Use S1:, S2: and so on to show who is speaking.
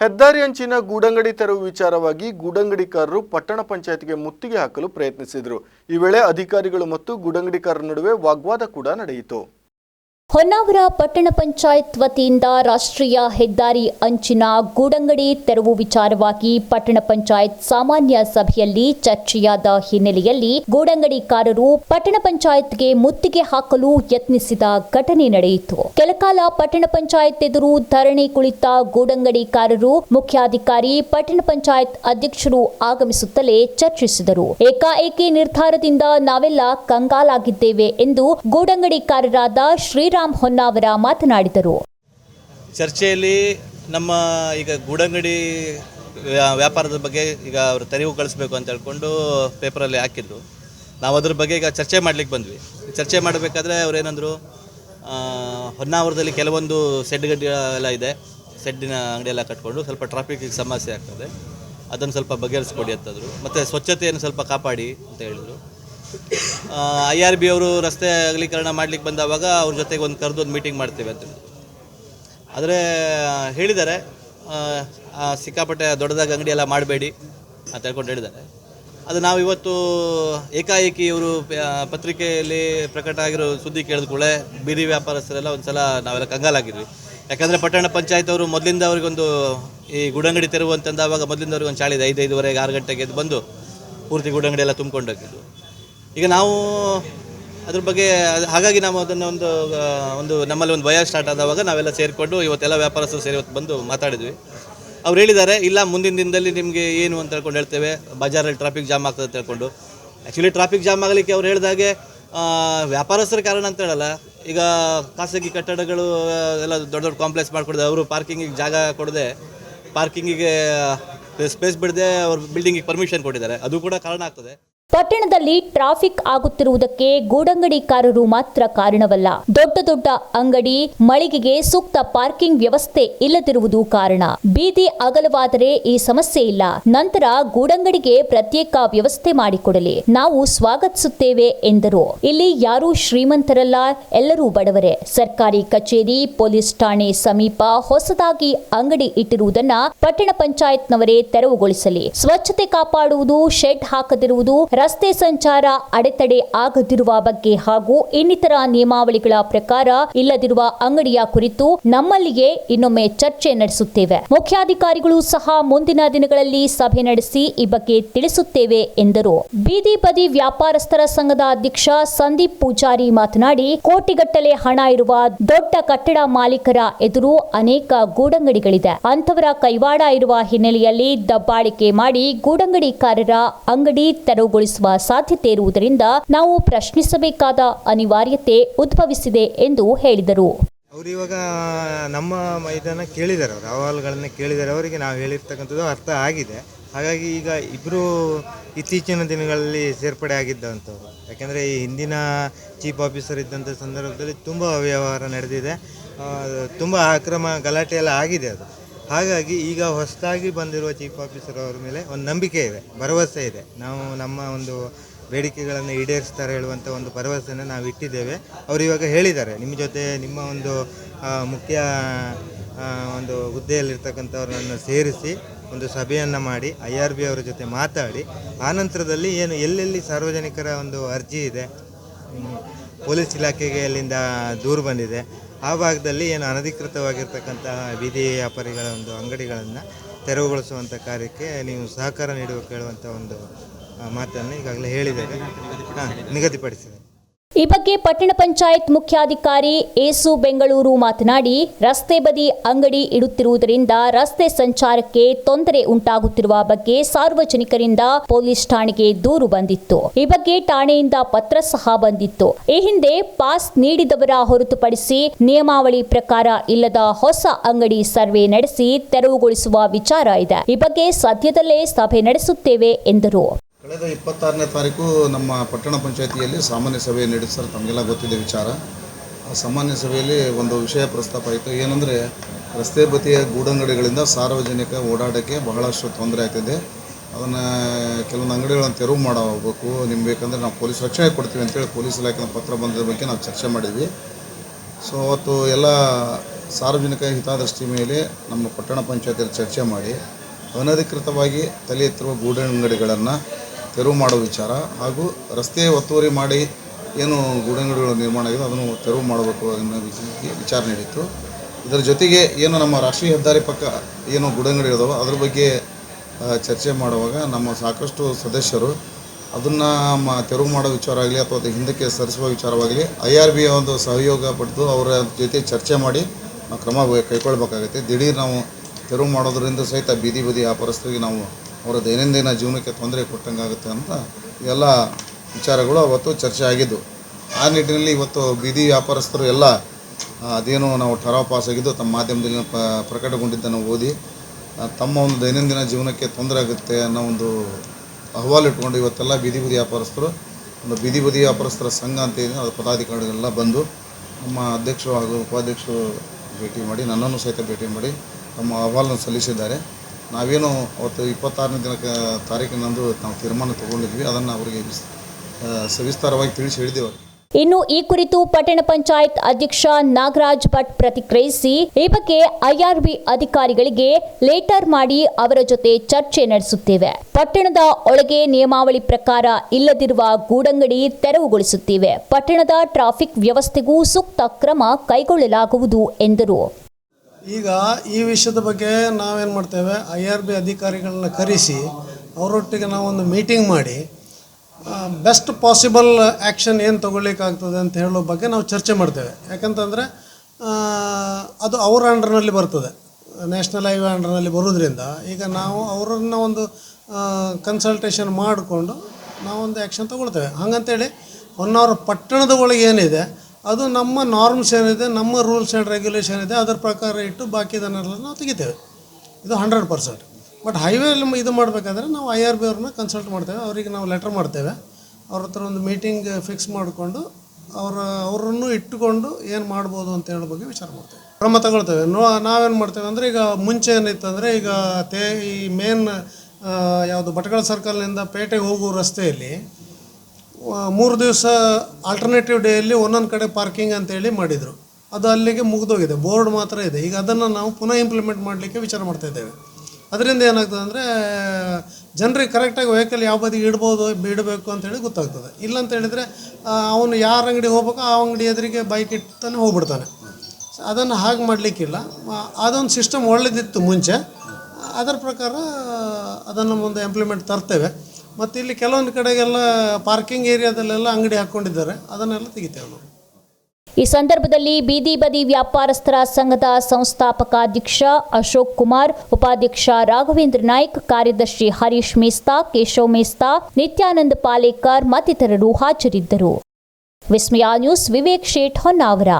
S1: ಹೆದ್ದಾರಿ ಅಂಚಿನ ಗೂಡಂಗಡಿ ತೆರವು ವಿಚಾರವಾಗಿ ಗೂಡಂಗಡಿಕಾರರು ಪಟ್ಟಣ ಪಂಚಾಯತ್ಗೆ ಮುತ್ತಿಗೆ ಹಾಕಲು ಪ್ರಯತ್ನಿಸಿದರು. ಈ ವೇಳೆ ಅಧಿಕಾರಿಗಳು ಮತ್ತು ಗೂಡಂಗಡಿಕಾರರ ನಡುವೆ ವಾಗ್ವಾದ ಕೂಡ ನಡೆಯಿತು.
S2: ಹೊನ್ನಾವರ ಪಟ್ಟಣ ಪಂಚಾಯತ್ ವತಿಯಿಂದ ರಾಷ್ಟ್ರೀಯ ಹೆದ್ದಾರಿ ಅಂಚಿನ ಗೂಡಂಗಡಿ ತೆರವು ವಿಚಾರವಾಗಿ ಪಟ್ಟಣ ಪಂಚಾಯತ್ ಸಾಮಾನ್ಯ ಸಭೆಯಲ್ಲಿ ಚರ್ಚೆಯಾದ ಹಿನ್ನೆಲೆಯಲ್ಲಿ ಗೂಡಂಗಡಿಕಾರರು ಪಟ್ಟಣ ಪಂಚಾಯತ್ಗೆ ಮುತ್ತಿಗೆ ಹಾಕಲು ಯತ್ನಿಸಿದ ಘಟನೆ ನಡೆಯಿತು. ಕೆಲಕಾಲ ಪಟ್ಟಣ ಪಂಚಾಯತ್ ಎದುರು ಧರಣಿ ಕುಳಿತ ಗೂಡಂಗಡಿಕಾರರು ಮುಖ್ಯಾಧಿಕಾರಿ, ಪಟ್ಟಣ ಪಂಚಾಯತ್ ಅಧ್ಯಕ್ಷರು ಆಗಮಿಸುತ್ತಲೇ ಚರ್ಚಿಸಿದರು. ಏಕಾಏಕಿ ನಿರ್ಧಾರದಿಂದ ನಾವೆಲ್ಲ ಕಂಗಾಲಾಗಿದ್ದೇವೆ ಎಂದು ಗೂಡಂಗಡಿಕಾರರಾದ ಶ್ರೀರಾಮ್ ಹೊನ್ನಾವರ ಮಾತನಾಡಿದರು.
S3: ಚರ್ಚೆಯಲ್ಲಿ ನಮ್ಮ ಈಗ ಗೂಡಂಗಡಿ ವ್ಯಾ- ವ್ಯಾಪಾರದ ಬಗ್ಗೆ ಈಗ ಅವರು ತೆರವು ಕಳಿಸ್ಬೇಕು ಅಂತ ಹೇಳ್ಕೊಂಡು ಪೇಪರಲ್ಲಿ ಹಾಕಿದ್ರು. ನಾವು ಅದ್ರ ಬಗ್ಗೆ ಈಗ ಚರ್ಚೆ ಮಾಡ್ಲಿಕ್ಕೆ ಬಂದ್ವಿ. ಚರ್ಚೆ ಮಾಡಬೇಕಾದ್ರೆ ಅವರೇನಂದರು ಹೊನ್ನಾವರದಲ್ಲಿ ಕೆಲವೊಂದು ಸೆಡ್ ಗಡ್ಡಿ ಎಲ್ಲ ಇದೆ. ಸೆಡ್ಡಿನ ಅಂಗಡಿ ಎಲ್ಲ ಕಟ್ಕೊಂಡು ಸ್ವಲ್ಪ ಟ್ರಾಫಿಕ್ಗೆ ಸಮಸ್ಯೆ ಆಗ್ತದೆ. ಅದನ್ನು ಸ್ವಲ್ಪ ಬಗೆಹರಿಸ್ಕೊಡಿ ಅಂತಂದರು. ಮತ್ತು ಸ್ವಚ್ಛತೆಯನ್ನು ಸ್ವಲ್ಪ ಕಾಪಾಡಿ ಅಂತ ಹೇಳಿದರು. ಐ ಆರ್ ಬಿ ಅವರು ರಸ್ತೆ ಅಗಲೀಕರಣ ಮಾಡ್ಲಿಕ್ಕೆ ಬಂದವಾಗ ಅವ್ರ ಜೊತೆಗೆ ಒಂದು ಕರೆದು ಒಂದು ಮೀಟಿಂಗ್ ಮಾಡ್ತೇವೆ ಅಂತ ಆದರೆ ಹೇಳಿದ್ದಾರೆ. ಸಿಕ್ಕಾಪಟ್ಟೆ ದೊಡ್ಡದಾಗಿ ಅಂಗಡಿ ಎಲ್ಲ ಮಾಡಬೇಡಿ ಅಂತ ಹೇಳ್ಕೊಂಡು ಹೇಳಿದ್ದಾರೆ. ಅದು ನಾವು ಇವತ್ತು ಏಕಾಏಕಿ ಇವರು ಪತ್ರಿಕೆಯಲ್ಲಿ ಪ್ರಕಟ ಆಗಿರೋ ಸುದ್ದಿ ಕೇಳಿದ ಕೂಡಲೇ ಬೀದಿ ವ್ಯಾಪಾರಸ್ಥರೆಲ್ಲ ಒಂದು ಸಲ ನಾವೆಲ್ಲ ಕಂಗಾಲಾಗಿದ್ವಿ. ಯಾಕಂದರೆ ಪಟ್ಟಣ ಪಂಚಾಯತ್ ಅವರು ಮೊದಲಿಂದ ಅವ್ರಿಗೊಂದು ಈ ಗುಡಂಗಡಿ ತೆರವು ಅಂತಂದಾಗ ಮೊದಲಿಂದ ಅವ್ರಿಗೆ ಒಂದು ಚಾಳಿದೆ ಐದು, ಐದುವರೆಗೆ ಆರು ಗಂಟೆಗೆ ಎದ್ದು ಬಂದು ಪೂರ್ತಿ ಗುಡಂಗಡಿ ಎಲ್ಲ ತುಂಬ್ಕೊಂಡು ಈಗ ನಾವು ಅದ್ರ ಬಗ್ಗೆ, ಹಾಗಾಗಿ ನಾವು ಅದನ್ನು ಒಂದು ಒಂದು ನಮ್ಮಲ್ಲಿ ಒಂದು ಭಯ ಸ್ಟಾರ್ಟ್ ಆದವಾಗ ನಾವೆಲ್ಲ ಸೇರಿಕೊಂಡು ಇವತ್ತೆಲ್ಲ ವ್ಯಾಪಾರಸ್ಥರು ಸೇರಿ ಇವತ್ತು ಬಂದು ಮಾತಾಡಿದ್ವಿ. ಅವ್ರು ಹೇಳಿದ್ದಾರೆ, ಇಲ್ಲ ಮುಂದಿನ ದಿನದಲ್ಲಿ ನಿಮಗೆ ಏನು ಅಂತ ಹೇಳ್ಕೊಂಡು ಹೇಳ್ತೇವೆ. ಬಜಾರಲ್ಲಿ ಟ್ರಾಫಿಕ್ ಜಾಮ್ ಆಗ್ತದೆ ಅಂತ ಹೇಳ್ಕೊಂಡು ಆ್ಯಕ್ಚುಲಿ ಟ್ರಾಫಿಕ್ ಜಾಮ್ ಆಗಲಿಕ್ಕೆ ಅವ್ರು ಹೇಳಿದಾಗೆ ವ್ಯಾಪಾರಸ್ಥರ ಕಾರಣ ಅಂತ ಹೇಳಲ್ಲ. ಈಗ ಖಾಸಗಿ ಕಟ್ಟಡಗಳು ಎಲ್ಲ ದೊಡ್ಡ ದೊಡ್ಡ ಕಾಂಪ್ಲೆಕ್ಸ್ ಮಾಡಿಕೊಡದೆ, ಅವರು ಪಾರ್ಕಿಂಗಿಗೆ ಜಾಗ ಕೊಡದೆ ಪಾರ್ಕಿಂಗಿಗೆ ಸ್ಪೇಸ್ ಬಿಡದೆ, ಅವ್ರು ಬಿಲ್ಡಿಂಗಿಗೆ ಪರ್ಮಿಷನ್ ಕೊಟ್ಟಿದ್ದಾರೆ. ಅದು ಕೂಡ ಕಾರಣ ಆಗ್ತದೆ.
S2: ಪಟ್ಟಣದಲ್ಲಿ ಟ್ರಾಫಿಕ್ ಆಗುತ್ತಿರುವುದಕ್ಕೆ ಗೂಡಂಗಡಿಕಾರರು ಮಾತ್ರ ಕಾರಣವಲ್ಲ. ದೊಡ್ಡ ದೊಡ್ಡ ಅಂಗಡಿ, ಮಳಿಗೆಗೆ ಸೂಕ್ತ ಪಾರ್ಕಿಂಗ್ ವ್ಯವಸ್ಥೆ ಇಲ್ಲದಿರುವುದು ಕಾರಣ. ಬೀದಿ ಅಗಲವಾದರೆ ಈ ಸಮಸ್ಯೆ ಇಲ್ಲ. ನಂತರ ಗೂಡಂಗಡಿಗೆ ಪ್ರತ್ಯೇಕ ವ್ಯವಸ್ಥೆ ಮಾಡಿಕೊಡಲಿ. ನಾವು ಸ್ವಾಗತಿಸುತ್ತೇವೆ ಎಂದರು. ಇಲ್ಲಿ ಯಾರೂ ಶ್ರೀಮಂತರಲ್ಲ, ಎಲ್ಲರೂ ಬಡವರೇ. ಸರ್ಕಾರಿ ಕಚೇರಿ, ಪೊಲೀಸ್ ಠಾಣೆ ಸಮೀಪ ಹೊಸದಾಗಿ ಅಂಗಡಿ ಇಟ್ಟಿರುವುದನ್ನ ಪಟ್ಟಣ ಪಂಚಾಯತ್ನವರೇ ತೆರವುಗೊಳಿಸಲಿ. ಸ್ವಚ್ಛತೆ ಕಾಪಾಡುವುದು, ಶೆಡ್ ಹಾಕದಿರುವುದು ರಸ್ತೆ ಸಂಚಾರ ಅಡೆತಡೆ ಆಗದಿರುವ ಬಗ್ಗೆ ಹಾಗೂ ಇನ್ನಿತರ ನಿಯಮಾವಳಿಗಳ ಪ್ರಕಾರ ಇಲ್ಲದಿರುವ ಅಂಗಡಿಯ ಕುರಿತು ನಮ್ಮಲ್ಲಿಯೇ ಇನ್ನೊಮ್ಮೆ ಚರ್ಚೆ ನಡೆಸುತ್ತೇವೆ. ಮುಖ್ಯಾಧಿಕಾರಿಗಳು ಸಹ ಮುಂದಿನ ದಿನಗಳಲ್ಲಿ ಸಭೆ ನಡೆಸಿ ಈ ಬಗ್ಗೆ ತಿಳಿಸುತ್ತೇವೆ ಎಂದರು. ಬೀದಿ ಬದಿ ವ್ಯಾಪಾರಸ್ಥರ ಸಂಘದ ಅಧ್ಯಕ್ಷ ಸಂದೀಪ್ ಪೂಜಾರಿ ಮಾತನಾಡಿ, ಕೋಟಿಗಟ್ಟಲೆ ಹಣ ಇರುವ ದೊಡ್ಡ ಕಟ್ಟಡ ಮಾಲೀಕರ ಎದುರು ಅನೇಕ ಗೂಡಂಗಡಿಗಳಿದೆ. ಅಂತವರ ಕೈವಾಡ ಇರುವ ಹಿನ್ನೆಲೆಯಲ್ಲಿ ದಬ್ಬಾಳಿಕೆ ಮಾಡಿ ಗೂಡಂಗಡಿಕಾರರ ಅಂಗಡಿ ತೆರವುಗೊಳಿಸುವ ಸಾಧ್ಯತೆ ಇರುವುದರಿಂದ ನಾವು ಪ್ರಶ್ನಿಸಬೇಕಾದ ಅನಿವಾರ್ಯತೆ ಉದ್ಭವಿಸಿದೆ ಎಂದು ಹೇಳಿದರು.
S4: ಅವ್ರು ಇವಾಗ ನಮ್ಮ ಇದನ್ನ ಕೇಳಿದ್ದಾರೆ ಅವರು, ಅಹವಾಲುಗಳನ್ನು ಕೇಳಿದ್ದಾರೆ. ಅವರಿಗೆ ನಾವು ಹೇಳಿರ್ತಕ್ಕಂಥದ್ದು ಅರ್ಥ ಆಗಿದೆ. ಹಾಗಾಗಿ ಈಗ ಇಬ್ಬರು ಇತ್ತೀಚಿನ ದಿನಗಳಲ್ಲಿ ಸೇರ್ಪಡೆ ಆಗಿದ್ದಂಥವ್ರು. ಯಾಕೆಂದರೆ ಈ ಹಿಂದಿನ ಚೀಫ್ ಆಫೀಸರ್ ಇದ್ದಂಥ ಸಂದರ್ಭದಲ್ಲಿ ತುಂಬ ಅವ್ಯವಹಾರ ನಡೆದಿದೆ. ತುಂಬ ಅಕ್ರಮ ಗಲಾಟೆ ಎಲ್ಲ ಆಗಿದೆ ಅದು. ಹಾಗಾಗಿ ಈಗ ಹೊಸದಾಗಿ ಬಂದಿರುವ ಚೀಫ್ ಆಫೀಸರ್ ಅವರ ಮೇಲೆ ಒಂದು ನಂಬಿಕೆ ಇದೆ, ಭರವಸೆ ಇದೆ. ನಾವು ನಮ್ಮ ಒಂದು ಬೇಡಿಕೆಗಳನ್ನು ಈಡೇರಿಸ್ತಾರೆ ಹೇಳುವಂಥ ಒಂದು ಭರವಸೆಯನ್ನು ನಾವು ಇಟ್ಟಿದ್ದೇವೆ. ಅವರು ಇವಾಗ ಹೇಳಿದ್ದಾರೆ, ನಿಮ್ಮ ಜೊತೆ ನಿಮ್ಮ ಒಂದು ಮುಖ್ಯ ಒಂದು ಹುದ್ದೆಯಲ್ಲಿರ್ತಕ್ಕಂಥವ್ರನ್ನ ಸೇರಿಸಿ ಒಂದು ಸಭೆಯನ್ನು ಮಾಡಿ, ಐ ಆರ್ ಬಿ ಅವರ ಜೊತೆ ಮಾತಾಡಿ ಆನಂತರದಲ್ಲಿ ಏನು ಎಲ್ಲೆಲ್ಲಿ ಸಾರ್ವಜನಿಕರ ಒಂದು ಅರ್ಜಿ ಇದೆ ಪೊಲೀಸ್ ಇಲಾಖೆಗೆ ಅಲ್ಲಿಂದ ದೂರು ಬಂದಿದೆ. ಆ ಭಾಗದಲ್ಲಿ ಏನು ಅನಧಿಕೃತವಾಗಿರ್ತಕ್ಕಂತಹ ಬೀದಿ ವ್ಯಾಪಾರಿಗಳ ಒಂದು ಅಂಗಡಿಗಳನ್ನು ತೆರವುಗೊಳಿಸುವಂಥ ಕಾರ್ಯಕ್ಕೆ ನೀವು ಸಹಕಾರ ನೀಡಬೇಕು ಹೇಳುವಂಥ ಒಂದು ಮಾತನ್ನು ಈಗಾಗಲೇ ಹೇಳಿದ್ದೇವೆ. ಹಾಂ, ನಿಗದಿಪಡಿಸಿದೆ.
S2: ಈ ಬಗ್ಗೆ ಪಟ್ಟಣ ಪಂಚಾಯತ್ ಮುಖ್ಯಾಧಿಕಾರಿ ಏಸು ಬೆಂಗಳೂರು ಮಾತನಾಡಿ, ರಸ್ತೆ ಬದಿ ಅಂಗಡಿ ಇಡುತ್ತಿರುವುದರಿಂದ ರಸ್ತೆ ಸಂಚಾರಕ್ಕೆ ತೊಂದರೆ ಉಂಟಾಗುತ್ತಿರುವ ಬಗ್ಗೆ ಸಾರ್ವಜನಿಕರಿಂದ ಪೊಲೀಸ್ ಠಾಣೆಗೆ ದೂರು ಬಂದಿತ್ತು. ಈ ಬಗ್ಗೆ ಠಾಣೆಯಿಂದ ಪತ್ರ ಸಹ ಬಂದಿತ್ತು. ಈ ಹಿಂದೆ ಪಾಸ್ ನೀಡಿದವರ ಹೊರತುಪಡಿಸಿ ನಿಯಮಾವಳಿ ಪ್ರಕಾರ ಇಲ್ಲದ ಹೊಸ ಅಂಗಡಿ ಸರ್ವೆ ನಡೆಸಿ ತೆರವುಗೊಳಿಸುವ ವಿಚಾರ ಇದೆ. ಈ ಬಗ್ಗೆ ಸದ್ಯದಲ್ಲೇ ಸಭೆ ನಡೆಸುತ್ತೇವೆ ಎಂದರು.
S5: ಕಳೆದ ಇಪ್ಪತ್ತಾರನೇ ತಾರೀಕು ನಮ್ಮ ಪಟ್ಟಣ ಪಂಚಾಯತಿಯಲ್ಲಿ ಸಾಮಾನ್ಯ ಸಭೆ ನಡೆಸ್ತಾರೆ ತಮಗೆಲ್ಲ ಗೊತ್ತಿದೆ ವಿಚಾರ. ಆ ಸಾಮಾನ್ಯ ಸಭೆಯಲ್ಲಿ ಒಂದು ವಿಷಯ ಪ್ರಸ್ತಾಪ ಆಯಿತು. ಏನಂದರೆ, ರಸ್ತೆ ಬದಿಯ ಗೂಡಂಗಡಿಗಳಿಂದ ಸಾರ್ವಜನಿಕ ಓಡಾಟಕ್ಕೆ ಬಹಳಷ್ಟು ತೊಂದರೆ ಆಗ್ತಿದೆ. ಅದನ್ನು ಕೆಲವೊಂದು ಅಂಗಡಿಗಳನ್ನು ತೆರವು ಮಾಡಬೇಕು. ನಿಮ್ಗೆ ಬೇಕಂದರೆ ನಾವು ಪೊಲೀಸ್ ರಕ್ಷಣೆ ಕೊಡ್ತೀವಿ ಅಂತೇಳಿ ಪೊಲೀಸ್ ಇಲಾಖೆನ ಪತ್ರ ಬಂದಿದ್ದ ಬಗ್ಗೆ ನಾವು ಚರ್ಚೆ ಮಾಡಿದ್ವಿ. ಸೊ ಅವತ್ತು ಎಲ್ಲ ಸಾರ್ವಜನಿಕ ಹಿತಾದೃಷ್ಟಿ ಮೇಲೆ ನಮ್ಮ ಪಟ್ಟಣ ಪಂಚಾಯತಿಯಲ್ಲಿ ಚರ್ಚೆ ಮಾಡಿ, ಅನಧಿಕೃತವಾಗಿ ತಲೆ ಎತ್ತಿರುವ ಗೂಡಂಗಡಿಗಳನ್ನು ತೆರವು ಮಾಡೋ ವಿಚಾರ ಹಾಗೂ ರಸ್ತೆ ಒತ್ತುವರಿ ಮಾಡಿ ಏನು ಗೂಡಂಗಡಿಗಳು ನಿರ್ಮಾಣ ಆಗಿದೆ ಅದನ್ನು ತೆರವು ಮಾಡಬೇಕು ಅನ್ನೋ ವಿಚಾರ- ನೀಡಿತ್ತು. ಇದರ ಜೊತೆಗೆ ಏನು ನಮ್ಮ ರಾಷ್ಟ್ರೀಯ ಹೆದ್ದಾರಿ ಪಕ್ಕ ಏನು ಗೂಡಂಗಡಿಗಳಿದಾವೆ ಅದ್ರ ಬಗ್ಗೆ ಚರ್ಚೆ ಮಾಡುವಾಗ ನಮ್ಮ ಸಾಕಷ್ಟು ಸದಸ್ಯರು ಅದನ್ನು ಮ, ತೆರವು ಮಾಡೋ ವಿಚಾರ ಆಗಲಿ ಅಥವಾ ಅದು ಹಿಂದಕ್ಕೆ ಸರಿಸುವ ವಿಚಾರವಾಗಲಿ ಐ ಆರ್ ಬಿ ಒಂದು ಸಹಯೋಗ ಪಡೆದು ಅವರ ಜೊತೆ ಚರ್ಚೆ ಮಾಡಿ ನಾವು ಕ್ರಮ ಕೈಗೊಳ್ಬೇಕಾಗುತ್ತೆ. ದಿಢೀರ್ ನಾವು ತೆರವು ಮಾಡೋದ್ರಿಂದ ಸಹಿತ ಬೀದಿ ಬದಿ ವ್ಯಾಪಾರಸ್ಥರಿಗೆ ನಾವು ಅವರ ದೈನಂದಿನ ಜೀವನಕ್ಕೆ ತೊಂದರೆ ಕೊಟ್ಟಂಗಾಗುತ್ತೆ ಅಂತ ಎಲ್ಲ ವಿಚಾರಗಳು ಅವತ್ತು ಚರ್ಚೆ ಆಗಿದ್ದು. ಆ ನಿಟ್ಟಿನಲ್ಲಿ ಇವತ್ತು ಬೀದಿ ವ್ಯಾಪಾರಸ್ಥರು ಎಲ್ಲ ಅದೇನು ನಾವು ಠರಾವ್ ಪಾಸ್ ಆಗಿದ್ದು ತಮ್ಮ ಮಾಧ್ಯಮದಲ್ಲಿ ಪ್ರಕಟಗೊಂಡಿದ್ದನ್ನು ಓದಿ ತಮ್ಮ ಒಂದು ದೈನಂದಿನ ಜೀವನಕ್ಕೆ ತೊಂದರೆ ಆಗುತ್ತೆ ಅನ್ನೋ ಒಂದು ಅಹವಾಲು ಇಟ್ಕೊಂಡು ಇವತ್ತೆಲ್ಲ ಬೀದಿ ಬದಿ ವ್ಯಾಪಾರಸ್ಥರು, ಒಂದು ಬೀದಿ ಬದಿ ವ್ಯಾಪಾರಸ್ಥರ ಸಂಘ ಅಂತ ಇದೆ ಅದರ ಪದಾಧಿಕಾರಿಗಳೆಲ್ಲ ಬಂದು ನಮ್ಮ ಅಧ್ಯಕ್ಷರು ಹಾಗೂ ಉಪಾಧ್ಯಕ್ಷರು ಭೇಟಿ ಮಾಡಿ ನನ್ನನ್ನು ಸಹಿತ ಭೇಟಿ ಮಾಡಿ ತಮ್ಮ ಅಹವಾಲನ್ನು ಸಲ್ಲಿಸಿದ್ದಾರೆ. ನಾವೇನು ಅವತ್ತು ಇಪ್ಪತ್ತಾರನೇ ದಿನಕ್ಕೆ ತಾರೀಕಿನಂದು ನಾವು ತೀರ್ಮಾನ ತಗೊಂಡಿದ್ವಿ, ಅದನ್ನು ಅವರಿಗೆ ಸವಿಸ್ತಾರವಾಗಿ ತಿಳಿಸಿ ಹೇಳಿದ್ದೇವೆ
S2: ಇನ್ನು ಈ ಕುರಿತು ಪಟ್ಟಣ ಪಂಚಾಯತ್ ಅಧ್ಯಕ್ಷ ನಾಗರಾಜ್ ಭಟ್ ಪ್ರತಿಕ್ರಿಯಿಸಿ, ಈ ಬಗ್ಗೆ ಐಆರ್ಬಿ ಅಧಿಕಾರಿಗಳಿಗೆ ಲೇಟರ್ ಮಾಡಿ ಅವರ ಜೊತೆ ಚರ್ಚೆ ನಡೆಸುತ್ತೇವೆ. ಪಟ್ಟಣದ ಒಳಗೆ ನಿಯಮಾವಳಿ ಪ್ರಕಾರ ಇಲ್ಲದಿರುವ ಗೂಡಂಗಡಿ ತೆರವುಗೊಳಿಸುತ್ತೇವೆ. ಪಟ್ಟಣದ ಟ್ರಾಫಿಕ್ ವ್ಯವಸ್ಥೆಗೂ ಸೂಕ್ತ ಕ್ರಮ ಕೈಗೊಳ್ಳಲಾಗುವುದು ಎಂದರು.
S6: ಈಗ ಈ ವಿಷಯದ ಬಗ್ಗೆ ನಾವೇನು ಮಾಡ್ತೇವೆ, ಐ ಆರ್ ಬಿ ಅಧಿಕಾರಿಗಳನ್ನ ಕರೆಸಿ, ಅವರೊಟ್ಟಿಗೆ ನಾವೊಂದು ಮೀಟಿಂಗ್ ಮಾಡಿ ಬೆಸ್ಟ್ ಪಾಸಿಬಲ್ ಆ್ಯಕ್ಷನ್ ಏನು ತಗೊಳ್ಳಿಕ್ಕಾಗ್ತದೆ ಅಂತ ಹೇಳೋ ಬಗ್ಗೆ ನಾವು ಚರ್ಚೆ ಮಾಡ್ತೇವೆ. ಯಾಕಂತಂದರೆ ಅದು ಅವರ ಅಂಡರ್ನಲ್ಲಿ ಬರ್ತದೆ. ನ್ಯಾಷನಲ್ ಹೈವೇ ಅಂಡರ್ನಲ್ಲಿ ಬರೋದ್ರಿಂದ ಈಗ ನಾವು ಅವರನ್ನ ಒಂದು ಕನ್ಸಲ್ಟೇಷನ್ ಮಾಡಿಕೊಂಡು ನಾವೊಂದು ಆ್ಯಕ್ಷನ್ ತೊಗೊಳ್ತೇವೆ. ಹಾಗಂತೇಳಿ ಒನ್ ಅವರ್ ಪಟ್ಟಣದ ಒಳಗೆ ಏನಿದೆ ಅದು ನಮ್ಮ ನಾರ್ಮ್ಸ್ ಏನಿದೆ, ನಮ್ಮ ರೂಲ್ಸ್ ಆ್ಯಂಡ್ ರೆಗ್ಯುಲೇಷನ್ ಇದೆ ಅದರ ಪ್ರಕಾರ ಇಟ್ಟು ಬಾಕಿದನ್ನೆಲ್ಲ ನಾವು ತೆಗಿತೇವೆ. ಇದು ಹಂಡ್ರೆಡ್ ಪರ್ಸೆಂಟ್ ಬಟ್ ಹೈವೇಲಿ ಇದು ಮಾಡಬೇಕಾದ್ರೆ ನಾವು ಐ ಆರ್ ಬಿ ಅವ್ರನ್ನ ಕನ್ಸಲ್ಟ್ ಮಾಡ್ತೇವೆ. ಅವರಿಗೆ ನಾವು ಲೆಟರ್ ಮಾಡ್ತೇವೆ. ಅವ್ರ ಹತ್ರ ಒಂದು ಮೀಟಿಂಗ್ ಫಿಕ್ಸ್ ಮಾಡಿಕೊಂಡು ಅವರ, ಅವರನ್ನು ಇಟ್ಟುಕೊಂಡು ಏನು ಮಾಡ್ಬೋದು ಅಂತ ಹೇಳೋ ಬಗ್ಗೆ ವಿಚಾರ ಮಾಡ್ತೇವೆ. ಕ್ರಮ ತಗೊಳ್ತೇವೆ. ನೋ, ನಾವೇನು ಮಾಡ್ತೇವೆ ಅಂದರೆ ಈಗ ಮುಂಚೆ ಏನಿತ್ತಂದರೆ ಈಗ ತೇ, ಈ ಮೇನ್ ಯಾವುದು ಭಟ್ಕಳ ಸರ್ಕಲ್ನಿಂದ ಪೇಟೆಗೆ ಹೋಗುವ ರಸ್ತೆಯಲ್ಲಿ ಮೂರು ದಿವಸ ಆಲ್ಟರ್ನೇಟಿವ್ ಡೇಯಲ್ಲಿ ಒಂದೊಂದು ಕಡೆ ಪಾರ್ಕಿಂಗ್ ಅಂತೇಳಿ ಮಾಡಿದರು. ಅದು ಅಲ್ಲಿಗೆ ಮುಗಿದೋಗಿದೆ. ಬೋರ್ಡ್ ಮಾತ್ರ ಇದೆ. ಈಗ ಅದನ್ನು ನಾವು ಪುನಃ ಇಂಪ್ಲಿಮೆಂಟ್ ಮಾಡಲಿಕ್ಕೆ ವಿಚಾರ ಮಾಡ್ತಾ ಇದ್ದೇವೆ. ಅದರಿಂದ ಏನಾಗ್ತದೆ ಅಂದರೆ, ಜನರಿಗೆ ಕರೆಕ್ಟಾಗಿ ವೆಹಿಕಲ್ ಯಾವ ಬದಿಗೆ ಇಡ್ಬೋದು, ಬಿಡಬೇಕು ಅಂತೇಳಿ ಗೊತ್ತಾಗ್ತದೆ. ಇಲ್ಲ ಅಂತ ಹೇಳಿದರೆ ಅವನು ಯಾರ ಅಂಗಡಿಗೆ ಹೋಗ್ಬೇಕು ಆ ಅಂಗಡಿ ಎದುರಿಗೆ ಬೈಕ್ ಇಟ್ಟು ಹೋಗ್ಬಿಡ್ತಾನೆ. ಅದನ್ನು ಹಾಗೆ ಮಾಡಲಿಕ್ಕಿಲ್ಲ. ಅದೊಂದು ಸಿಸ್ಟಮ್ ಒಳ್ಳೆದಿತ್ತು ಮುಂಚೆ. ಅದರ ಪ್ರಕಾರ, ಅದನ್ನು ಮುಂದೆ ಇಂಪ್ಲಿಮೆಂಟ್ ತರ್ತೇವೆ. ಮತ್ತು ಇಲ್ಲಿ ಕೆಲವೊಂದು ಕಡೆಗೆಲ್ಲ ಪಾರ್ಕಿಂಗ್ ಏರಿಯಾದಲ್ಲೆಲ್ಲ ಅಂಗಡಿ ಹಾಕ್ಕೊಂಡಿದ್ದಾರೆ. ಅದನ್ನೆಲ್ಲ ತೆಗಿತೇವೆ ನಾವು.
S2: ಈ ಸಂದರ್ಭದಲ್ಲಿ ಬೀದಿ ಬದಿ ವ್ಯಾಪಾರಸ್ಥರ ಸಂಘದ ಸಂಸ್ಥಾಪಕ ಅಧ್ಯಕ್ಷ ಅಶೋಕ್ ಕುಮಾರ್, ಉಪಾಧ್ಯಕ್ಷ ರಾಘವೇಂದ್ರ ನಾಯ್ಕ್, ಕಾರ್ಯದರ್ಶಿ ಹರೀಶ್ ಮೇಸ್ತಾ, ಕೇಶವ್ ಮೇಸ್ತಾ, ನಿತ್ಯಾನಂದ ಪಾಲೇಕರ್ ಮತ್ತಿತರರು ಹಾಜರಿದ್ದರು. ವಿಸ್ಮಯ ನ್ಯೂಸ್, ವಿವೇಕ್ ಶೇಟ್ ಹೊನ್ನಾವರ.